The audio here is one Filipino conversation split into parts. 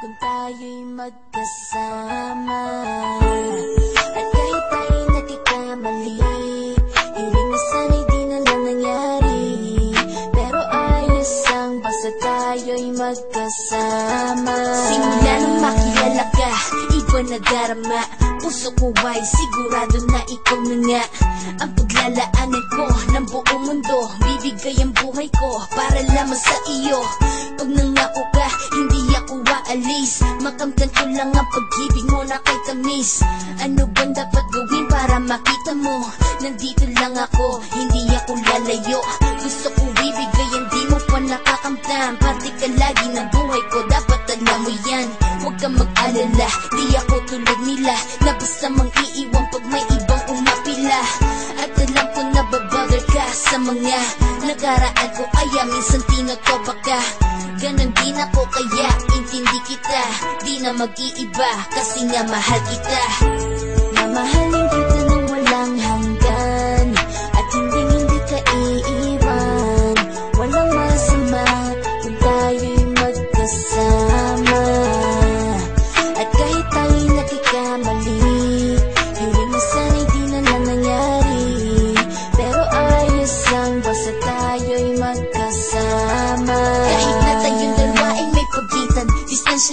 kung tayo'y magkasama. At kahit tayo'y nagkakamali Hiling na sana'y di na lang nangyari. Pero ayos ang basta tayo'y magkasama. Simula nang makilala ka, iba na darama Puso ko ay sigurado na ikaw na nga Ang paglalaanan ko ng buong mundo. Bibigay ang buhay ko para lamang sa iyo. Pag nangako ka, hindi ako aalis. Makamtan ko lang ang pag-ibig mo na kay tamis. Ano bang dapat gawin para makita mo? Nandito lang ako, hindi ako lalayo. Gusto ko bibigay ang di mo pa nakakamtan. Parte ka lagi ng buhay ko, dapat alam mo yan Huwag kang mag-alala, di ako tulad nila. Na basta mang iiwan pag may ibang umapila. At alam ko na babother ka sa mga Nakaraan ko. Kaya minsan tinotopa ka. Ganon din ako kaya intindi kita. Di na mag-iiba kasi nga mahal kita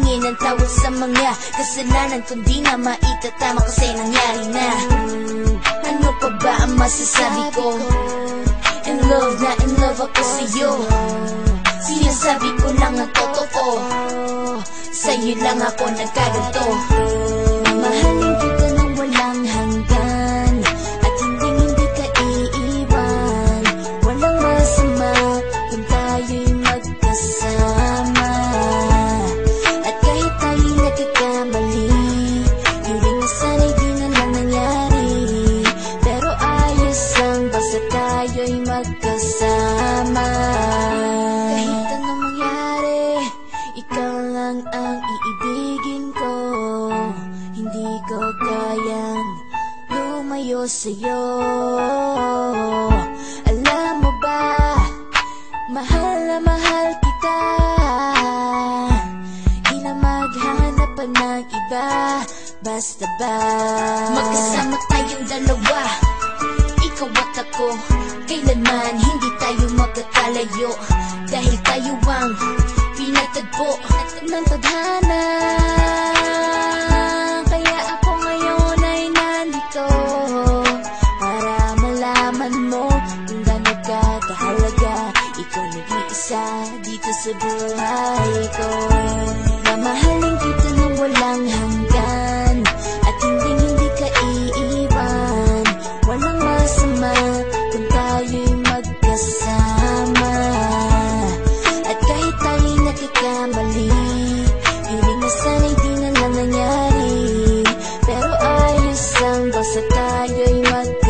ng tawad sa mga kasalanan Kung di na maitatama kasi nangyari na. Ano pa ba ang masasabi ko? In love na in love ako sa'yo. Sinasabi ko lang ang totoo. Sa'yo lang ako nagkaganto lang ang iibigin ko. Hindi ko kayang lumayo sa'yo. Alam mo ba Mahal na mahal kita. Di na maghanap pa ng iba Basta ba? Magkasama tayong dalawa. Ikaw at ako Kailanman hindi tayo magkakalayo. Dahil tayo ang pagtagpo ng tadhana. Kaya ako ngayon ay nandito Para malaman mo kung gano'n ka kahalaga. Ikaw nag-iisa dito sa buhay ko. I was